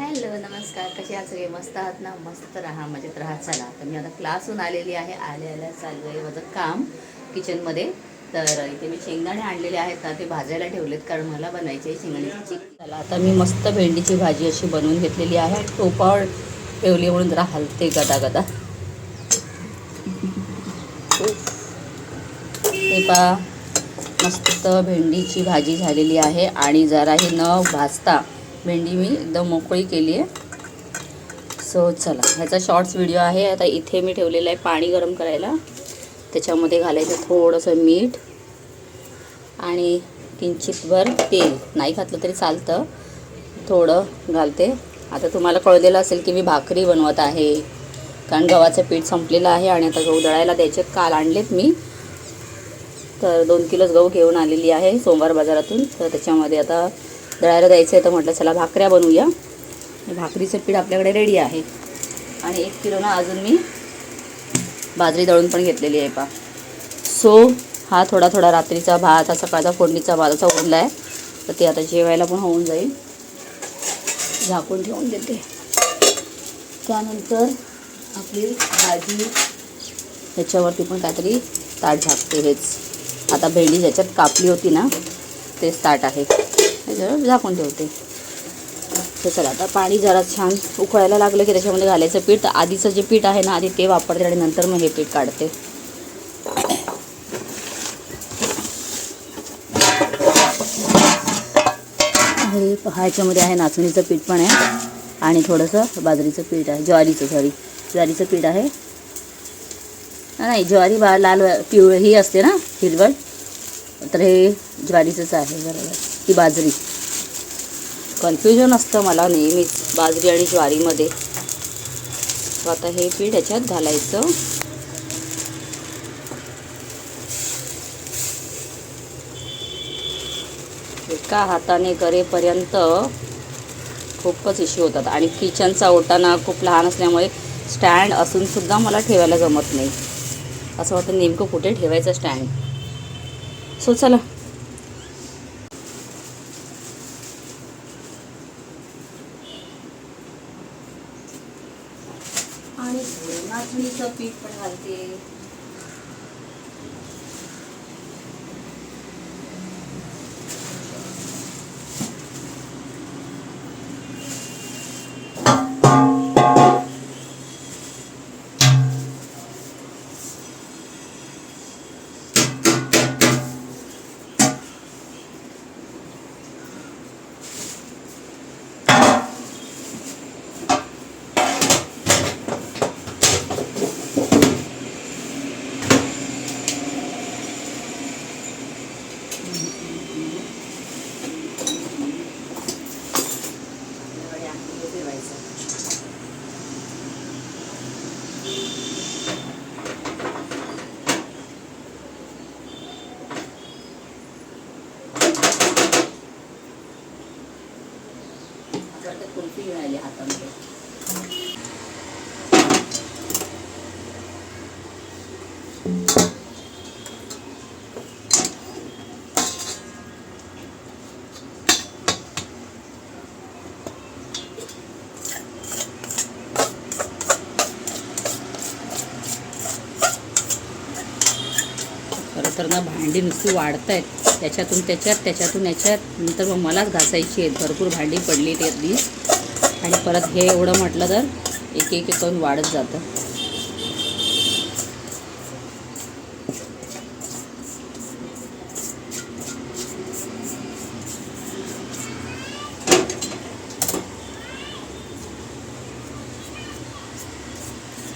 Hello नमस्कार. कसे आहात सगळे? मस्त आहात ना? मस्त राहा मजेत राहा. चला तर मी आता क्लासहून आलेली आहे. आल्या आल्या चालू आहे माझं काम किचनमध्ये. तर इथे मी शेंगदाणे आणलेले आहेत ना ते भाजायला ठेवलेत कारण मला बनायचे आहे शेंगदाण्याची. चिक चला आता मी मस्त भेंडीची भाजी अशी बनवून घेतलेली आहे. टोपावर ठेवली म्हणून जरा हलते गदा गदा हे पा मस्त भेंडीची भाजी झालेली आहे. आणि जरा हे न भाजता भेंडी मी एकदम मोकळी केली आहे. सो चला ह्याचा शॉर्ट्स व्हिडिओ आहे. आता इथे मी ठेवलेलं आहे पाणी गरम करायला. त्याच्यामध्ये घालायचं थोडंसं मीठ आणि किंचितभर तेल. नाही घातलं तरी चालतं. थोडं घालते. आता तुम्हाला कळलेलं असेल की मी भाकरी बनवत आहे. कारण गव्हाचं पीठ संपलेलं आहे आणि आता गहू दळायला द्यायचे काल आणलेत मी. तर दोन किलोच गहू घेऊन आलेली आहे सोमवार बाजारातून. तर त्याच्यामध्ये आता दळायला द्यायचं आहे तर म्हटलं चला भाकऱ्या बनवूया. भाकरीचं पीठ आपल्याकडे रेडी आहे. आणि एक किलो ना अजून मी बाजरी दळून पण घेतलेली आहे पा सो हा थोडा थोडा रात्रीचा भात हा सकाळचा फोडणीचा भात असा उरला आहे तर ते आता जेवायला पण होऊन जाईल. झाकून ठेवून देते. त्यानंतर आपली भाजी ह्याच्यावरती पण काहीतरी ताट झाकते हेच. आता भेंडी ज्याच्यात कापली होती ना तेच ताट आहे. जरा झाकून ठेवते. तर चला आता पाणी जरा छान उकळायला लागलं की त्याच्यामध्ये घालायचं पीठ. आधीचं जे पीठ आहे ना आधी ते वापरते आणि नंतर मग हे पीठ काढते. हे ह्याच्यामध्ये आहे नाचणीचं पीठ पण आहे आणि थोडंसं बाजरीचं पीठ आहे. ज्वारीचं सॉरी ज्वारीचं पीठ आहे. नाही ज्वारी बा लाल पिवळ ही असते ना हिरवळ. तर हे ज्वारीचंच आहे बरोबर. ही बाजरी. कन्फ्युजन असतं मला नेहमीच बाजरी आणि ज्वारीमध्ये. सो आता हे पीठ याच्यात घालायचं. एका हाताने करेपर्यंत खूपच इश्यू होतात. आणि किचनचा ओटाना खूप लहान असल्यामुळे स्टँड असूनसुद्धा मला ठेवायला जमत नाही. असं वाटतं नेमकं कुठे ठेवायचं स्टँड सो चला. नाचणीचं पीठ पण घालते. असं कुल्फी मिळाली हातामध्ये. खरं तर ना भांडी नुसती वाढत आहेत त्याच्यातून त्याच्यात त्याच्यातून याच्यात. नंतर मग मलाच घासायची आहेत. भरपूर भांडी पडली ते अगदी आणि परत हे एवढं म्हटलं तर एक एक एक करून वाढत जातं.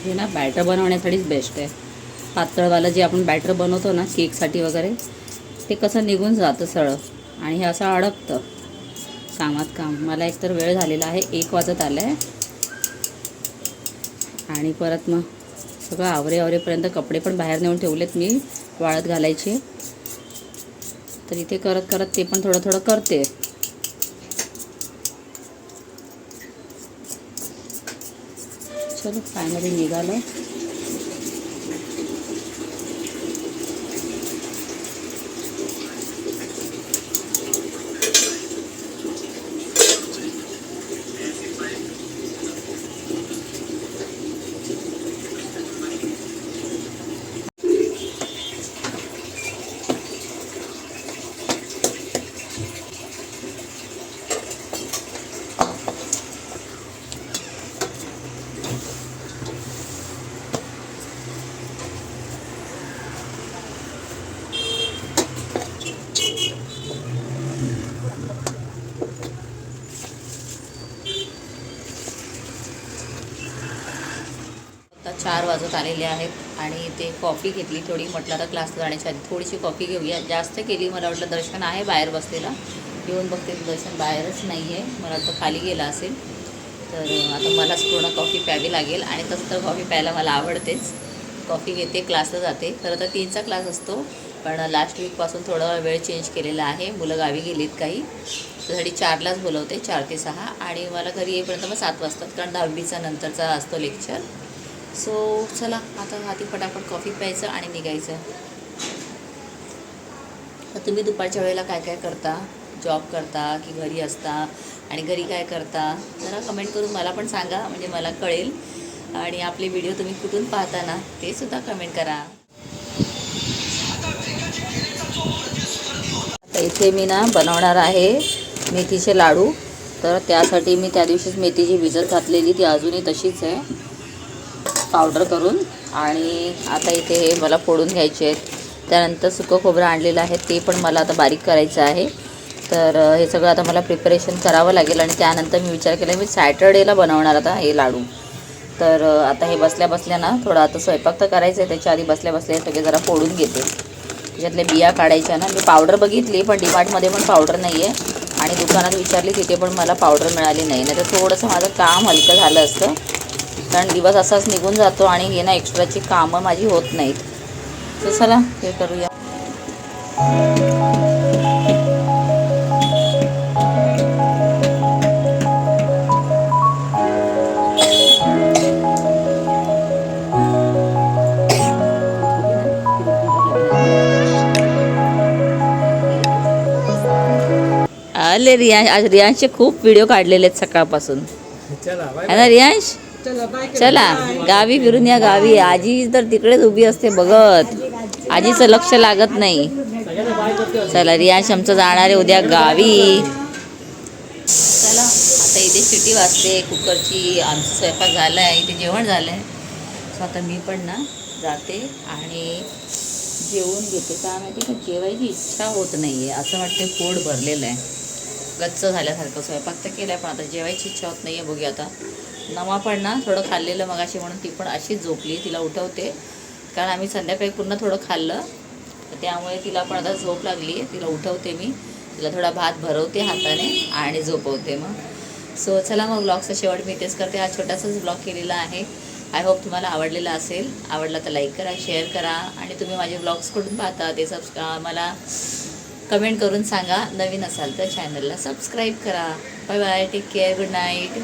हे ना बॅटर बनवण्यासाठीच बेस्ट आहे. पातळवालं जे आपण बॅटर बनवतो ना केकसाठी वगैरे ते कसं निघून जातं सळं आणि हे असं अडकतं. कामात काम. मला एकतर वेळ झालेला आहे. एक वाजत आलं आहे आणि परत मग सगळं आवरे आवरेपर्यंत कपडे पण बाहेर नेऊन ठेवलेत मी. वाळत घालायचे. तर इथे करत करत ते पण थोडं थोडं करते. चलो फायनली निघालं. चार वाजत आलेले आहेत आणि ते कॉफी घेतली थोडी. म्हटलं आता क्लासला जाण्याच्या आधी थोडीशी कॉफी घेऊया. जास्त केली मला वाटलं दर्शन आहे बाहेर बसलेला. येऊन बघते तर दर्शन बाहेरच नाही आहे मला वाटतं खाली गेला असेल. तर आता मलाच पूर्ण कॉफी प्यावी लागेल आणि तसं तर कॉफी प्यायला मला आवडतेच. कॉफी घेते क्लासला जाते. खरं तर तीनचा क्लास असतो पण लास्ट वीकपासून थोडा वेळ चेंज केलेला आहे. मुलं गावी गेलीत काही. त्यासाठी चारलाच बोलवते चार ते सहा. आणि मला घरी येईपर्यंत मग सात वाजतात कारण दहावीचा नंतरचा असतो लेक्चर सो चला आता हाती फटाफट कॉफी प्यायचं आणि निघायचं. तुम्ही दुपारच्या वेळेला काय काय करता? जॉब करता की घरी असता? आणि घरी काय करता? जरा कमेंट करून मला पण सांगा म्हणजे मला कळेल. आणि आपले व्हिडिओ तुम्ही कुठून पाहता ना ते सुद्धा कमेंट करा. आता इथे मी ना बनवणार आहे मेथीचे लाडू. तर त्यासाठी मी त्या दिवशीच मेथीची भिजत घातलेली ती अजूनही तशीच आहे. पावडर करून आणि आता इथे हे मला फोडून घ्यायचे आहेत. त्यानंतर सुकं खोबरं आणलेलं आहे ते पण मला आता बारीक करायचं आहे. तर हे सगळं आता मला प्रिपरेशन करावं लागेल आणि त्यानंतर मी विचार केला मी सॅटर्डेला बनवणार आता हे लाडू. तर आता हे बसल्या बसल्या ना थोडं आता स्वयंपाक तर करायचं आहे त्याच्या आधी बसल्या बसल्या सगळे जरा फोडून घेते. त्याच्यातल्या बिया काढायच्या ना मी पावडर बघितली पण डिमार्टमध्ये पण पावडर नाही आहे आणि दुकानात विचारली तिथे पण मला पावडर मिळाली नाही. नाही तर थोडंसं माझं काम हलकं झालं असतं. कारण दिवस असाच निघून जातो आणि हे ना एक्स्ट्राची कामं माझी होत नाहीत. तर चला हे करूया. आले रियांश आज रियांशचे खूप व्हिडिओ काढलेले आहेत सकाळपासून. है ना रियांश? चला गावी फिरून या गावी. आजी तर तिकडेच उभी असते बघत. आजीचं लक्ष लागत नाही. चला रियांश आमचं जाणार आहे उद्या गावी. चला आता इथे शिटी वाजते कुकरची आमचं स्वयंपाक झाला आहे इथे जेवण झालं आहे सो आता मी पण ना जाते आणि जेवून घेते. का माहिती का जेवायची इच्छा होत नाही आहे असं वाटतं पोट भरलेलं आहे. गच्च झाल्यासारखं स्वयंपाक तर केला आहे पण आता जेवायची इच्छा होत नाही आहे बघूया आता. नमा पण ना थोडं खाल्लेलं मगाशी म्हणून ती पण अशीच झोपली तिला उठवते. कारण आम्ही संध्याकाळी पूर्ण थोडं खाल्लं. तर त्यामुळे तिला पण आता झोप लागली. आहे तिला उठवते मी. तिला थोडा भात भरवते हाताने आणि झोपवते मग. सो चला मग ब्लॉगचा शेवट मी इथेच करते. हा छोटासाच ब्लॉग केलेला आहे. आय होप तुम्हाला आवडलेला असेल. आवडला तर लाईक करा शेअर करा आणि तुम्ही माझे ब्लॉग्स कुठून पाहता ते सबस्क्रा मला कमेंट करून सांगा. नवीन असाल तर चॅनलला सबस्क्राईब करा. Bye bye take care good night